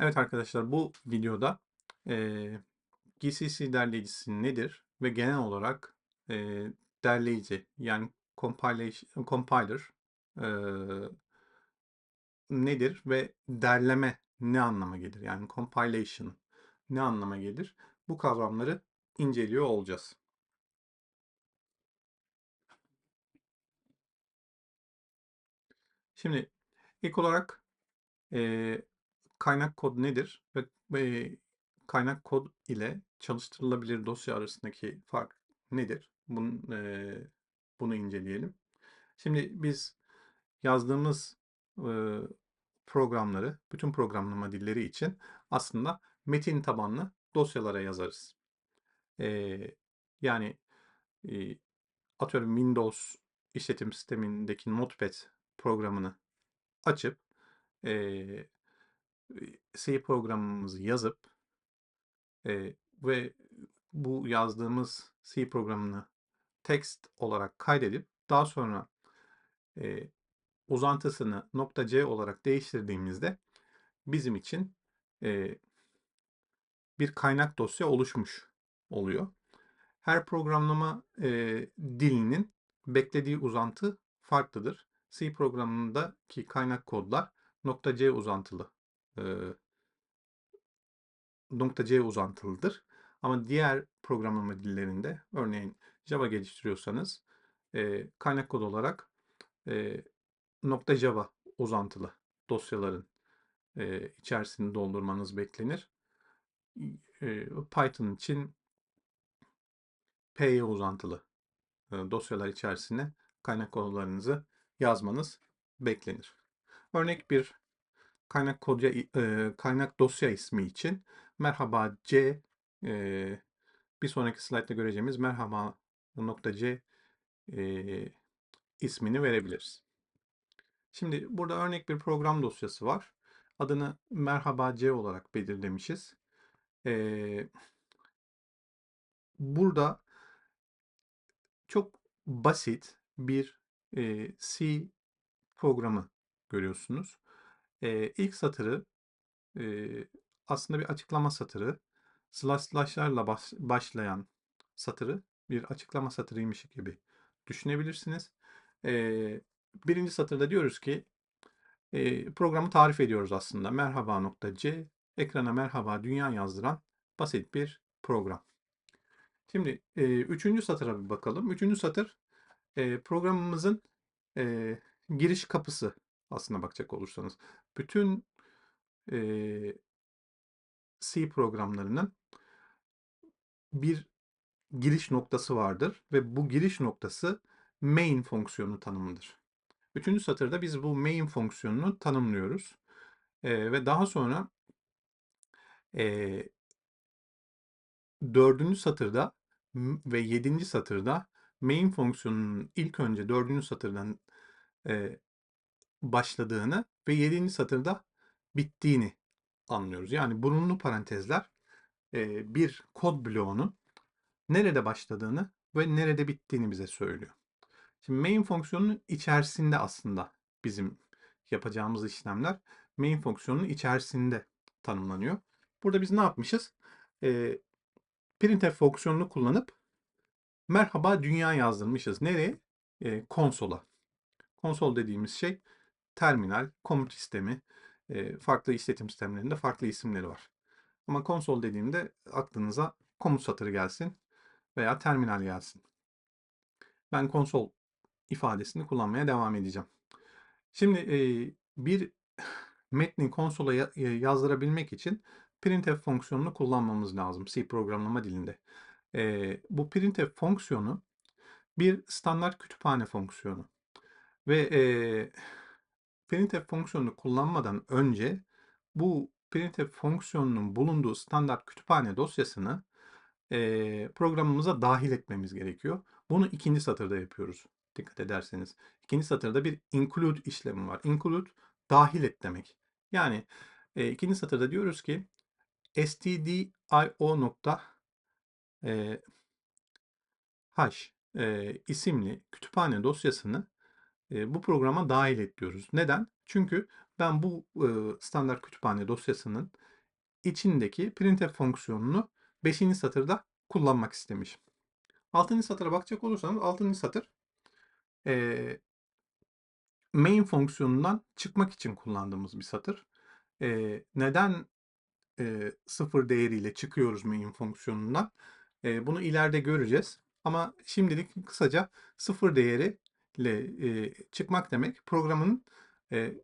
Evet arkadaşlar bu videoda eee, GCC derleyicisi nedir ve genel olarak eee, derleyici yani compiler eee, nedir ve derleme ne anlama gelir? Yani compilation ne anlama gelir? Bu kavramları inceliyor olacağız. Şimdi ilk olarak eee, kaynak kod nedir ve, ve kaynak kod ile çalıştırılabilir dosya arasındaki fark nedir? Bunun, eee, bunu inceleyelim. Şimdi biz yazdığımız eee, programları, bütün programlama dilleri için aslında metin tabanlı dosyalara yazarız. Eee, yani eee, atıyorum Windows işletim sistemindeki Notepad programını açıp eee, C programımızı yazıp eee, ve bu yazdığımız C programını text olarak kaydedip daha sonra eee, uzantısını .c olarak değiştirdiğimizde bizim için eee, bir kaynak dosya oluşmuş oluyor. Her programlama eee, dilinin beklediği uzantı farklıdır. C programındaki kaynak kodlar .c uzantılı eee, .c uzantılıdır. Ama diğer programlama dillerinde örneğin Java geliştiriyorsanız eee, kaynak kod olarak eee, .java uzantılı dosyaların eee, içerisini doldurmanız beklenir. Eee, Python için Py uzantılı e, dosyalar içerisine kaynak kodlarınızı yazmanız beklenir. Örnek bir kaynak kodya e, kaynak dosya ismi için merhaba c e, bir sonraki slaytta göreceğimiz merhaba nokta c e, ismini verebiliriz. Şimdi burada örnek bir program dosyası var. Adını merhaba c olarak belirlemişiz. E, burada çok basit bir e, C programı görüyorsunuz. E, ilk satırı e, aslında bir açıklama satırı. Slash slashlarla baş, başlayan satırı bir açıklama satırıymış gibi düşünebilirsiniz. E, birinci satırda diyoruz ki e, programı tarif ediyoruz aslında. Merhaba nokta C ekrana merhaba dünya yazdıran basit bir program. Şimdi e, üçüncü satıra bir bakalım. Üçüncü satır e, programımızın e, giriş kapısı aslına bakacak olursanız. Bütün e, C programlarının bir giriş noktası vardır ve bu giriş noktası main fonksiyonu tanımıdır. Üçüncü satırda biz bu main fonksiyonunu tanımlıyoruz. E, ve daha sonra e, dördüncü satırda ve yedinci satırda main fonksiyonunun ilk önce dördüncü satırdan e, başladığını ve yedinci satırda bittiğini anlıyoruz. Yani burunlu parantezler bir kod bloğunun nerede başladığını ve nerede bittiğini bize söylüyor. Şimdi main fonksiyonunun içerisinde aslında bizim yapacağımız işlemler main fonksiyonunun içerisinde tanımlanıyor. Burada biz ne yapmışız? E, printf fonksiyonunu kullanıp merhaba dünya yazdırmışız. Nereye? E, konsola. Konsol dediğimiz şey terminal, komut sistemi, e, farklı işletim sistemlerinde farklı isimleri var. Ama konsol dediğimde aklınıza komut satırı gelsin veya terminal gelsin. Ben konsol ifadesini kullanmaya devam edeceğim. Şimdi e, bir metni konsola yazdırabilmek için printf fonksiyonunu kullanmamız lazım C programlama dilinde. E, bu printf fonksiyonu bir standart kütüphane fonksiyonu. Ve e, printf fonksiyonunu kullanmadan önce bu printf fonksiyonunun bulunduğu standart kütüphane dosyasını e, programımıza dahil etmemiz gerekiyor. Bunu ikinci satırda yapıyoruz. Dikkat ederseniz. İkinci satırda bir include işlemi var. Include dahil et demek. Yani e, ikinci satırda diyoruz ki stdio nokta e, h e, isimli kütüphane dosyasını bu programa dahil et diyoruz. Neden? Çünkü ben bu standart kütüphane dosyasının içindeki printf fonksiyonunu 5. satırda kullanmak istemişim. 6. satıra bakacak olursanız 6. satır main fonksiyonundan çıkmak için kullandığımız bir satır. Neden sıfır değeriyle çıkıyoruz main fonksiyonundan? Bunu ileride göreceğiz. Ama şimdilik kısaca sıfır değeriyle e, çıkmak demek programın e,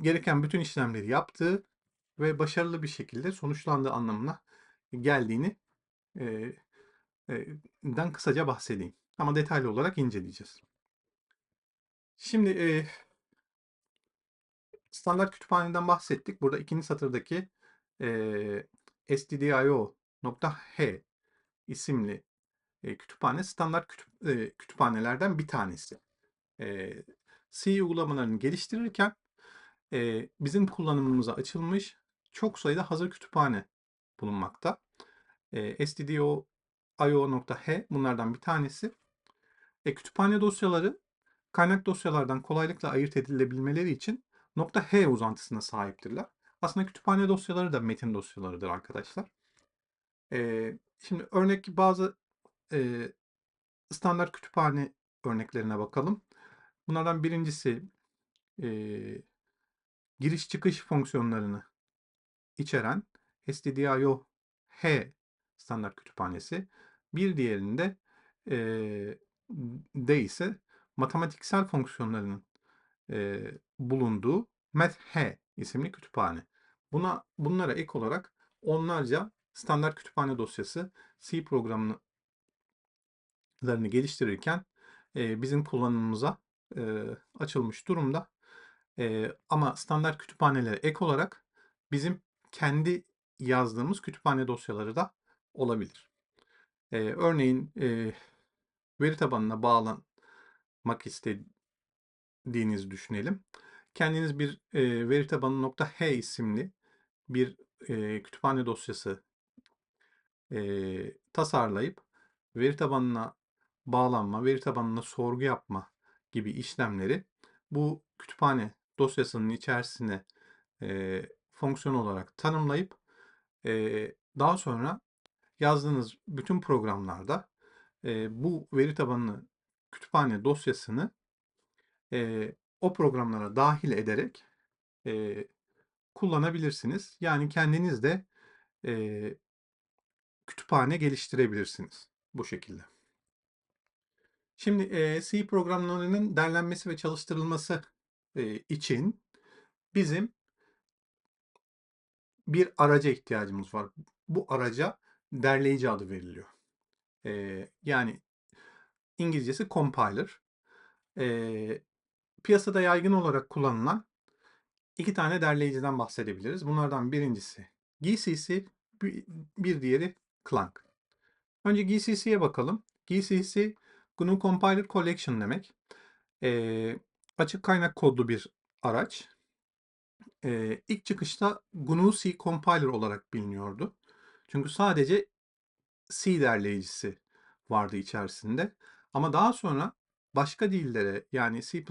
gereken bütün işlemleri yaptığı ve başarılı bir şekilde sonuçlandığı anlamına geldiğini e, e, den kısaca bahsedeyim. Ama detaylı olarak inceleyeceğiz. Şimdi e, standart kütüphaneden bahsettik. Burada ikinci satırdaki e, stdio.h isimli e, kütüphane standart kütüp, e, kütüphanelerden bir tanesi. E, C uygulamalarını geliştirirken e, bizim kullanımımıza açılmış çok sayıda hazır kütüphane bulunmakta. E, stdio.io.h bunlardan bir tanesi. E, kütüphane dosyaları kaynak dosyalardan kolaylıkla ayırt edilebilmeleri için .h uzantısına sahiptirler. Aslında kütüphane dosyaları da metin dosyalarıdır arkadaşlar. E, şimdi örnek bazı e, standart kütüphane örneklerine bakalım. Bunlardan birincisi e, giriş çıkış fonksiyonlarını içeren stdio h standart kütüphanesi. Bir diğerinde e, de ise matematiksel fonksiyonlarının e, bulunduğu math isimli kütüphane. Buna bunlara ek olarak onlarca standart kütüphane dosyası C programlarını geliştirirken e, bizim kullanımımıza e, açılmış durumda. E, ama standart kütüphanelere ek olarak bizim kendi yazdığımız kütüphane dosyaları da olabilir. E, örneğin e, veri tabanına bağlanmak istediğinizi düşünelim. Kendiniz bir e, veri tabanı .h isimli bir e, kütüphane dosyası e, tasarlayıp veri tabanına bağlanma, veri tabanına sorgu yapma gibi işlemleri bu kütüphane dosyasının içerisine e, fonksiyon olarak tanımlayıp e, daha sonra yazdığınız bütün programlarda e, bu veri tabanını kütüphane dosyasını e, o programlara dahil ederek e, kullanabilirsiniz. Yani kendiniz de e, kütüphane geliştirebilirsiniz bu şekilde. Şimdi e, C programlarının derlenmesi ve çalıştırılması e, için bizim bir araca ihtiyacımız var. Bu araca derleyici adı veriliyor. E, yani İngilizcesi compiler. E, piyasada yaygın olarak kullanılan iki tane derleyiciden bahsedebiliriz. Bunlardan birincisi GCC, bir diğeri Clang. Önce GCC'ye bakalım. GCC GNU Compiler Collection demek. E, açık kaynak kodlu bir araç. E, ilk çıkışta GNU C Compiler olarak biliniyordu. Çünkü sadece C derleyicisi vardı içerisinde. Ama daha sonra başka dillere yani C++,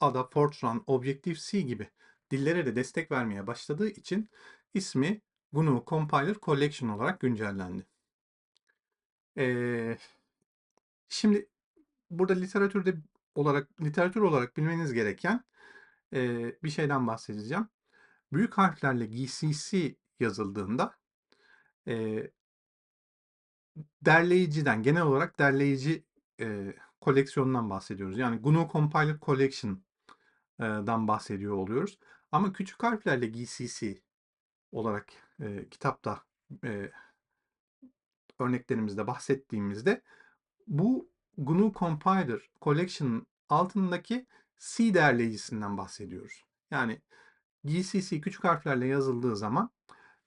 Ada, Fortran, Objective-C gibi dillere de destek vermeye başladığı için ismi GNU Compiler Collection olarak güncellendi. Ee, şimdi burada literatürde olarak literatür olarak bilmeniz gereken e, bir şeyden bahsedeceğim. Büyük harflerle GCC yazıldığında e, derleyiciden genel olarak derleyici e, koleksiyonundan bahsediyoruz. Yani GNU Compiler Collection'dan bahsediyor oluyoruz. Ama küçük harflerle GCC olarak e, kitapta e, örneklerimizde bahsettiğimizde bu GNU Compiler Collection altındaki C derleyicisinden bahsediyoruz. Yani GCC küçük harflerle yazıldığı zaman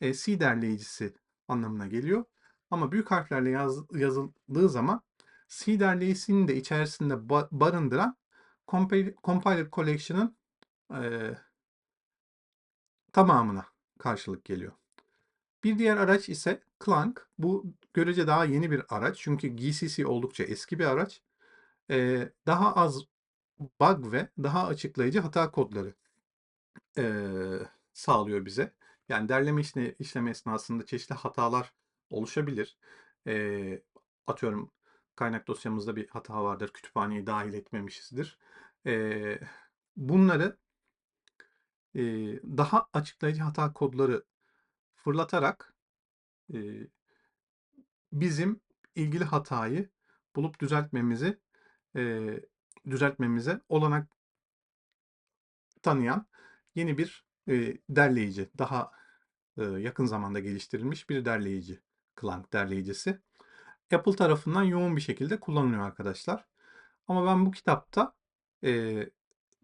e, C derleyicisi anlamına geliyor. Ama büyük harflerle yaz, yazıldığı zaman C derleyicisini de içerisinde barındıran Compiler, Compiler Collection'ın e, tamamına karşılık geliyor. Bir diğer araç ise Clang. Bu görece daha yeni bir araç. Çünkü GCC oldukça eski bir araç. Ee, daha az bug ve daha açıklayıcı hata kodları eee, sağlıyor bize. Yani derleme işle işlemi esnasında çeşitli hatalar oluşabilir. Eee, atıyorum kaynak dosyamızda bir hata vardır, kütüphaneye dâhil etmemişizdir. Eee, bunları eee, daha açıklayıcı hata kodları fırlatarak eee, bizim ilgili hatayı bulup düzeltmemizi eee, düzeltmemize olanak tanıyan yeni bir eee, derleyici. Daha eee, yakın zamanda geliştirilmiş bir derleyici. Clang derleyicisi. Apple tarafından yoğun bir şekilde kullanılıyor arkadaşlar. Ama ben bu kitapta eee,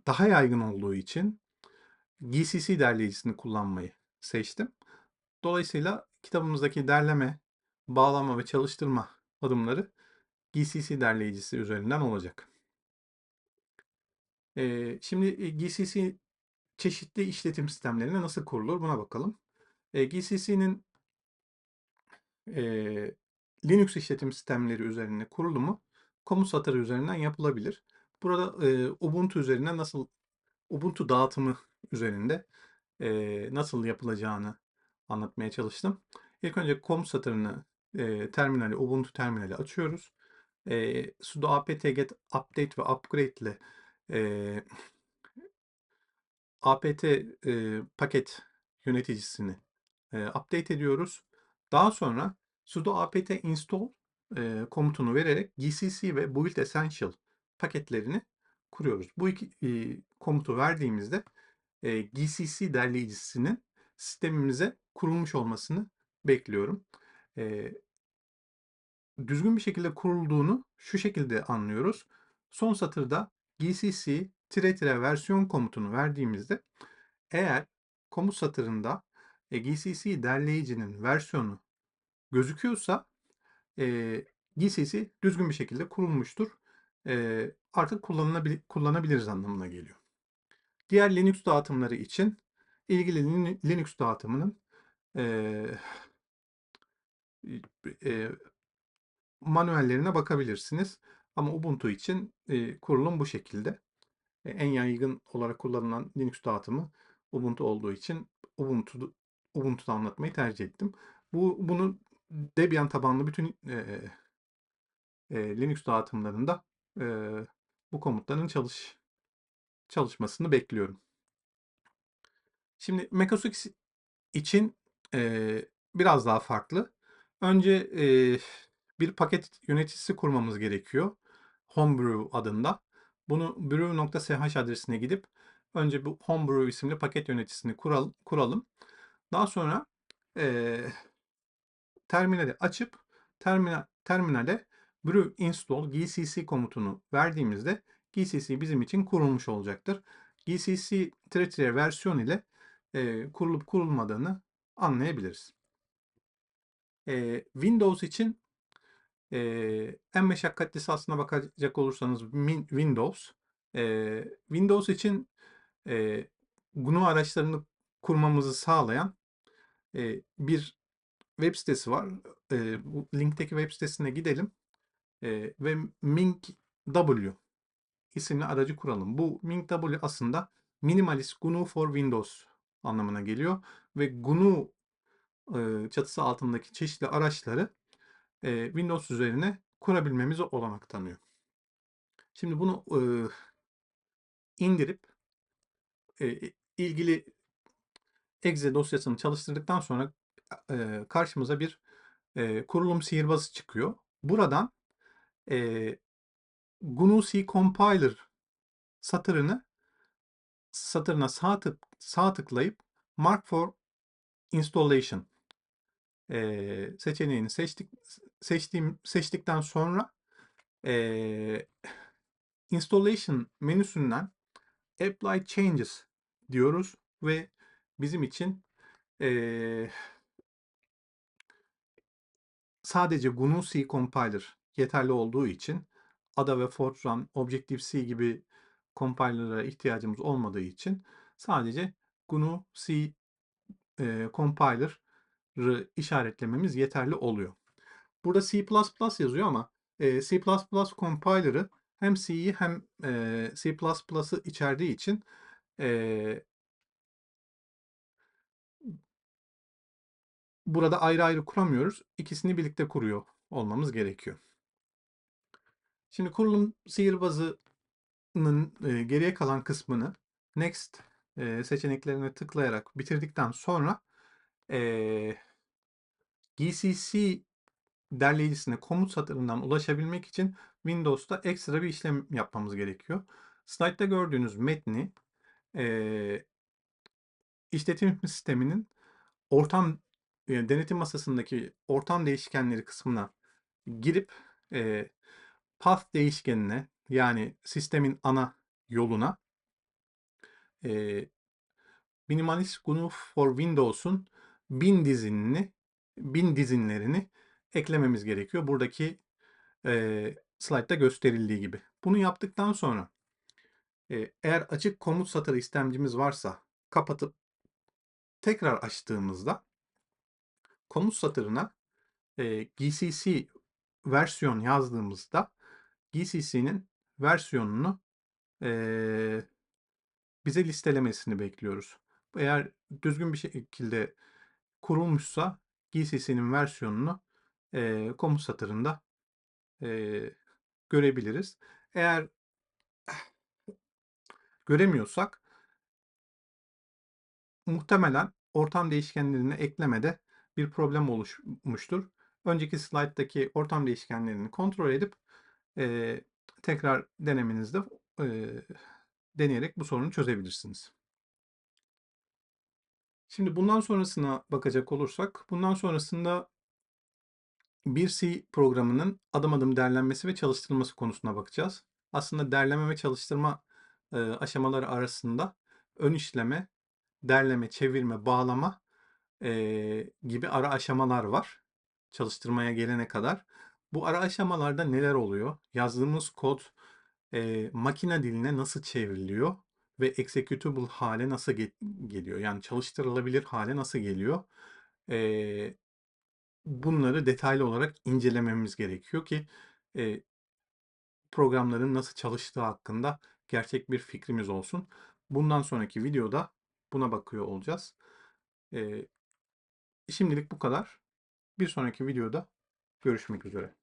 daha yaygın olduğu için GCC derleyicisini kullanmayı seçtim. Dolayısıyla kitabımızdaki derleme, bağlama ve çalıştırma adımları GCC derleyicisi üzerinden olacak. Şimdi GCC çeşitli işletim sistemlerine nasıl kurulur buna bakalım. E, GCC'nin Linux işletim sistemleri üzerine kurulumu komut satırı üzerinden yapılabilir. Burada Ubuntu üzerine nasıl Ubuntu dağıtımı üzerinde nasıl yapılacağını anlatmaya çalıştım. İlk önce komut satırını e, terminali Ubuntu terminali açıyoruz. E, sudo apt-get update ve upgrade ile e, apt e, paket yöneticisini e, update ediyoruz. Daha sonra sudo apt install e, komutunu vererek gcc ve build essential paketlerini kuruyoruz. Bu iki e, komutu verdiğimizde e, gcc derleyicisinin sistemimize kurulmuş olmasını bekliyorum. E, düzgün bir şekilde kurulduğunu şu şekilde anlıyoruz. Son satırda gcc tire tire versiyon komutunu verdiğimizde eğer komut satırında e, GCC derleyicinin versiyonu gözüküyorsa e, GCC düzgün bir şekilde kurulmuştur. E, artık kullanılabil kullanabiliriz anlamına geliyor. Diğer Linux dağıtımları için ilgili Linux dağıtımının e, e, manuellerine bakabilirsiniz. Ama Ubuntu için e, kurulum bu şekilde. E, en yaygın olarak kullanılan Linux dağıtımı Ubuntu olduğu için Ubuntu Ubuntu'da anlatmayı tercih ettim. Bu bunu Debian tabanlı bütün e, e, Linux dağıtımlarında e, bu komutların çalış çalışmasını bekliyorum. Şimdi macOS için e, biraz daha farklı. Önce e, bir paket yöneticisi kurmamız gerekiyor. Homebrew adında. Bunu brew.sh adresine gidip önce bu Homebrew isimli paket yöneticisini kural, kuralım. Daha sonra e, terminali açıp terminal, terminale brew install gcc komutunu verdiğimizde gcc bizim için kurulmuş olacaktır. gcc tire versiyon ile e, kurulup kurulmadığını anlayabiliriz. E, Windows için e, en meşakkatlisi aslına bakacak olursanız Windows. E, Windows için e, GNU araçlarını kurmamızı sağlayan e, bir web sitesi var. E, bu linkteki web sitesine gidelim e, ve MinkW isimli aracı kuralım. Bu MinkW aslında Minimalist GNU for Windows anlamına geliyor ve GNU e, çatısı altındaki çeşitli araçları e, Windows üzerine kurabilmemize olanak tanıyor. Şimdi bunu e, indirip e, ilgili exe dosyasını çalıştırdıktan sonra e, karşımıza bir e, kurulum sihirbazı çıkıyor. Buradan e, GNU C Compiler satırını satırına sağ, tık, sağ tıklayıp Mark for Installation e, seçeneğini seçtik seçtiğim seçtikten sonra e, Installation menüsünden Apply Changes diyoruz ve bizim için e, sadece GNU C Compiler yeterli olduğu için Ada ve Fortran, Objective-C gibi compiler'lara ihtiyacımız olmadığı için sadece GNU C e, Compiler'ı işaretlememiz yeterli oluyor. Burada C++ yazıyor ama C++ compiler'ı hem C'yi hem C++'ı içerdiği için burada ayrı ayrı kuramıyoruz. İkisini birlikte kuruyor olmamız gerekiyor. Şimdi kurulum sihirbazının geriye kalan kısmını next seçeneklerine tıklayarak bitirdikten sonra ee, GCC derleyicisine komut satırından ulaşabilmek için Windows'ta ekstra bir işlem yapmamız gerekiyor. Slide'da gördüğünüz metni e, işletim sisteminin ortam e, denetim masasındaki ortam değişkenleri kısmına girip e, path değişkenine yani sistemin ana yoluna e, minimalist GNU for Windows'un bin dizinini bin dizinlerini eklememiz gerekiyor. Buradaki e, slide'da gösterildiği gibi. Bunu yaptıktan sonra e, eğer açık komut satırı istemcimiz varsa kapatıp tekrar açtığımızda komut satırına e, GCC versiyon yazdığımızda GCC'nin versiyonunu e, bize listelemesini bekliyoruz. Eğer düzgün bir şekilde kurulmuşsa GCC'nin versiyonunu e, komut satırında e, görebiliriz. Eğer göremiyorsak muhtemelen ortam değişkenlerini eklemede bir problem oluşmuştur. Önceki slayttaki ortam değişkenlerini kontrol edip e, tekrar denemenizde e, deneyerek bu sorunu çözebilirsiniz. Şimdi bundan sonrasına bakacak olursak, bundan sonrasında bir C programının adım adım derlenmesi ve çalıştırılması konusuna bakacağız. Aslında derleme ve çalıştırma e, aşamaları arasında ön işleme, derleme, çevirme, bağlama e, gibi ara aşamalar var. Çalıştırmaya gelene kadar. Bu ara aşamalarda neler oluyor? Yazdığımız kod e, makine diline nasıl çevriliyor ve executable hale nasıl ge- geliyor? Yani çalıştırılabilir hale nasıl geliyor? E, bunları detaylı olarak incelememiz gerekiyor ki e, programların nasıl çalıştığı hakkında gerçek bir fikrimiz olsun. Bundan sonraki videoda buna bakıyor olacağız. E, şimdilik bu kadar. Bir sonraki videoda görüşmek üzere.